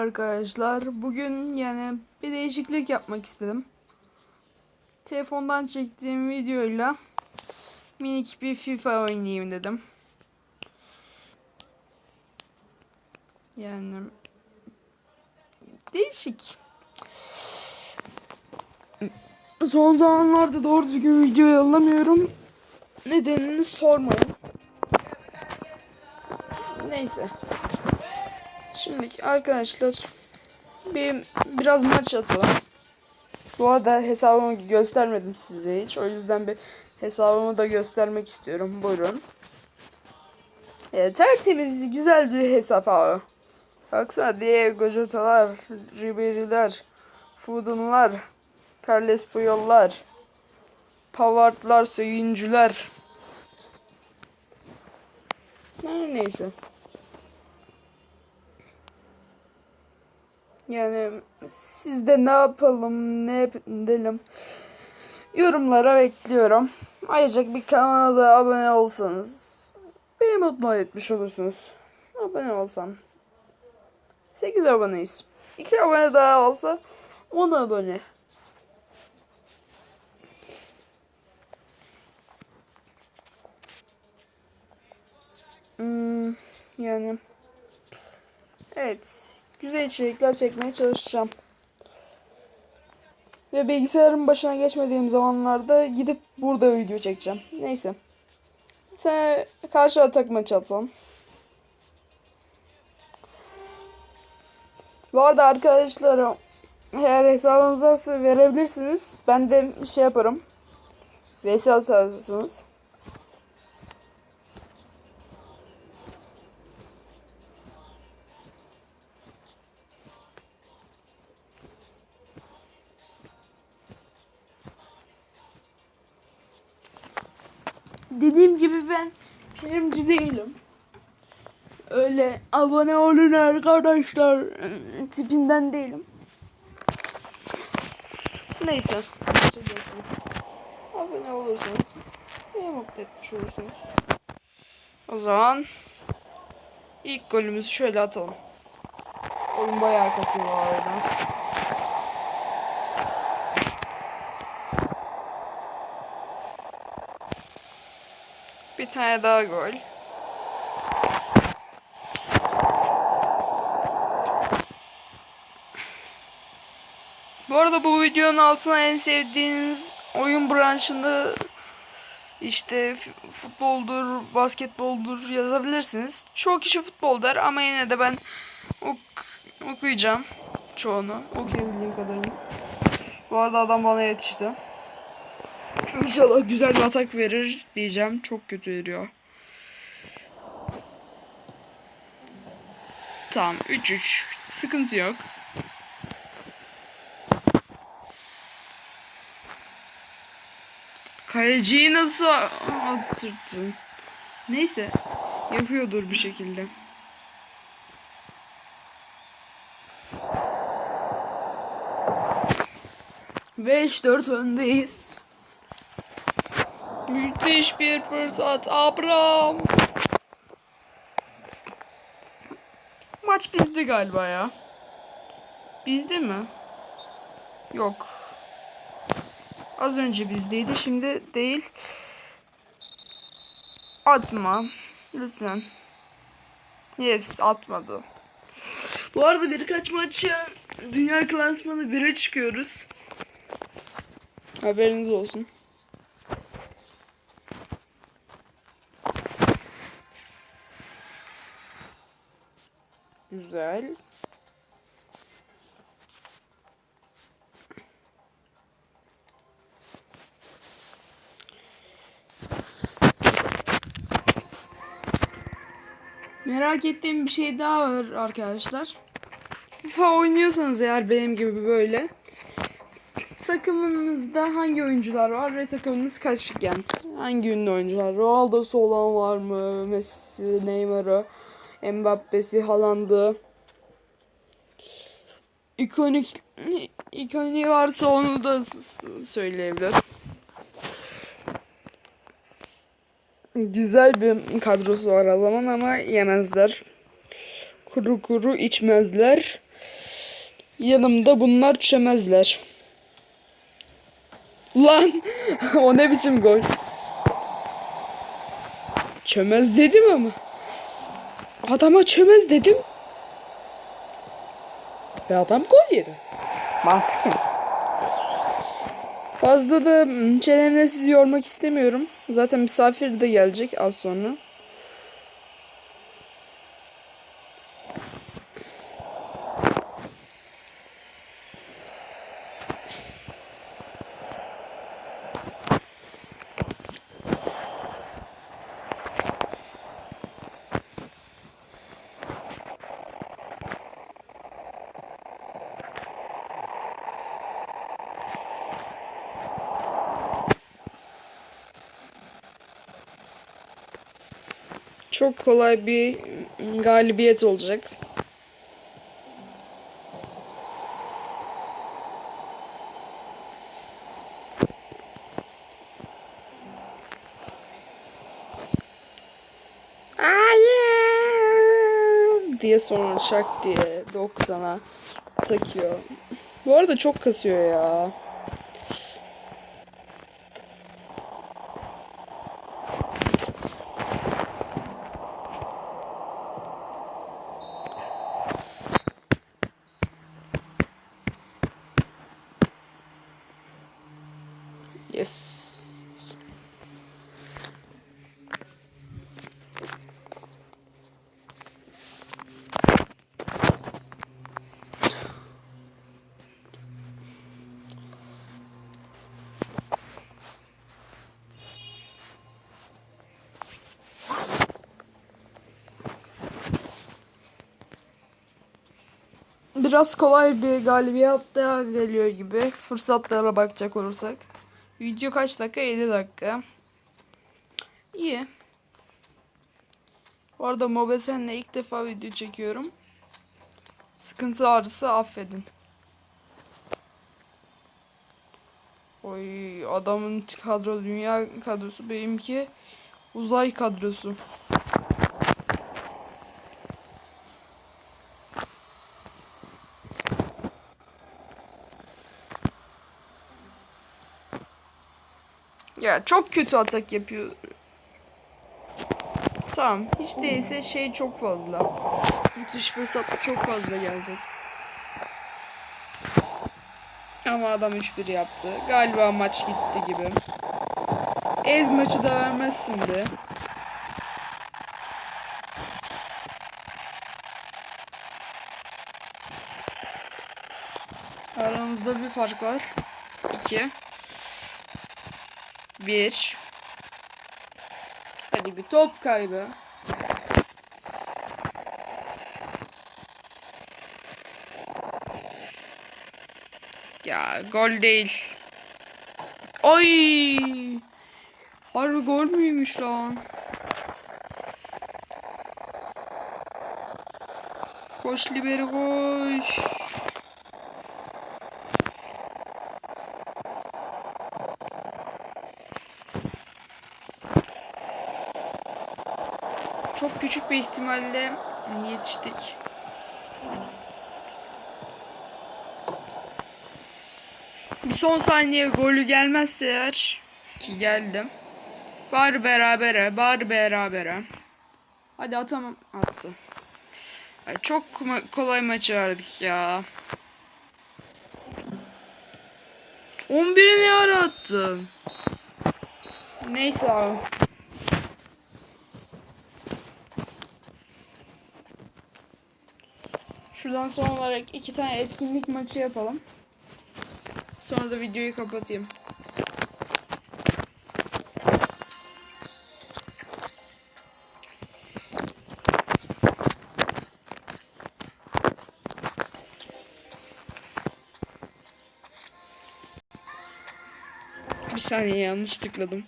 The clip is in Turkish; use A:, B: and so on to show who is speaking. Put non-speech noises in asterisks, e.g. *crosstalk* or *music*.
A: arkadaşlar. Bugün yani bir değişiklik yapmak istedim. Telefondan çektiğim videoyla minik bir FIFA oynayayım dedim. Yani değişik. Son zamanlarda doğru düzgün video yollamıyorum. Nedenini sormayın. Neyse. Şimdi arkadaşlar bir biraz maç atalım. Bu arada hesabımı göstermedim size hiç. O yüzden bir hesabımı da göstermek istiyorum. Buyurun. E, tertemiz güzel bir hesap abi. Baksana Diego Jota'lar, Ribery'ler, Foden'lar, Carles Puyol'lar, Pavard'lar, Söyüncüler. Neyse. Yani siz de ne yapalım, ne edelim yorumlara bekliyorum. Ayrıca bir kanala da abone olsanız beni mutlu etmiş olursunuz. Abone olsam. 8 aboneyiz. 2 abone daha olsa 10 abone. Hmm, yani evet güzel içerikler çekmeye çalışacağım. Ve bilgisayarın başına geçmediğim zamanlarda gidip burada video çekeceğim. Neyse. Bir tane karşı atak maçı atalım. Bu arada arkadaşlar eğer hesabınız varsa verebilirsiniz. Ben de şey yaparım. VS atarsınız. Dediğim gibi ben primci değilim. Öyle abone olun arkadaşlar ıı, tipinden değilim. Neyse. Abone olursanız beni mutlu etmiş olursunuz. O zaman ilk golümüzü şöyle atalım. Oyun bayağı kasıyor bu arada. Bir tane daha gol. Bu arada bu videonun altına en sevdiğiniz oyun branşında işte futboldur, basketboldur yazabilirsiniz. Çoğu kişi futbol der ama yine de ben ok okuyacağım çoğunu. Okuyabildiğim kadarını. Bu arada adam bana yetişti. İnşallah güzel bir atak verir diyeceğim. Çok kötü veriyor. Tamam 3-3. Sıkıntı yok. Kaleciyi nasıl attırttın? Neyse. Yapıyordur bir şekilde. Beş dört öndeyiz. Müthiş bir fırsat Abram. Maç bizde galiba ya. Bizde mi? Yok. Az önce bizdeydi şimdi değil. Atma. Lütfen. Yes atmadı. Bu arada birkaç maça dünya klasmanı 1'e çıkıyoruz. Haberiniz olsun. Güzel. Merak ettiğim bir şey daha var arkadaşlar. FIFA oynuyorsanız eğer benim gibi böyle takımınızda hangi oyuncular var ve takımınız kaç yani hangi ünlü oyuncular? Ronaldo'su olan var mı? Messi, Neymar'ı, Mbappe'si, Haaland'ı. İkonik ikonik varsa onu da söyleyebilir. Güzel bir kadrosu var adamın ama yemezler. Kuru kuru içmezler. Yanımda bunlar çömezler. Lan *laughs* o ne biçim gol? Çömez dedim ama. Adama çömez dedim. Ve adam gol yedi.
B: Mantıken.
A: Fazla da mm, çenemle sizi yormak istemiyorum. Zaten misafir de gelecek az sonra. Çok kolay bir galibiyet olacak. Hayır diye sonra şak diye 90'a takıyor. Bu arada çok kasıyor ya. Yes. Biraz kolay bir galibiyet daha geliyor gibi. Fırsatlara bakacak olursak. Video kaç dakika? 7 dakika. İyi. Bu arada Mobesen'le ilk defa video çekiyorum. Sıkıntı ağrısı affedin. Oy adamın kadro dünya kadrosu benimki uzay kadrosu. Ya çok kötü atak yapıyor. Tamam. Hiç değilse şey çok fazla. Müthiş fırsat çok fazla gelecek. Ama adam 3-1 yaptı. Galiba maç gitti gibi. Ez maçı da vermez şimdi. Aramızda bir fark var. 2 bir. Hadi bir top kaybı. Ya gol değil. Ay! Harbi gol müymüş lan? Koş liberi koş. Küçük bir ihtimalle yetiştik. Bir son saniye golü gelmezse eğer ki geldim. Bari berabere, bari berabere. Hadi atamam. Attı. Ay, çok ma- kolay maçı verdik ya. 11'i ne ara attın? Neyse abi. Şuradan son olarak iki tane etkinlik maçı yapalım. Sonra da videoyu kapatayım. Bir saniye yanlış tıkladım.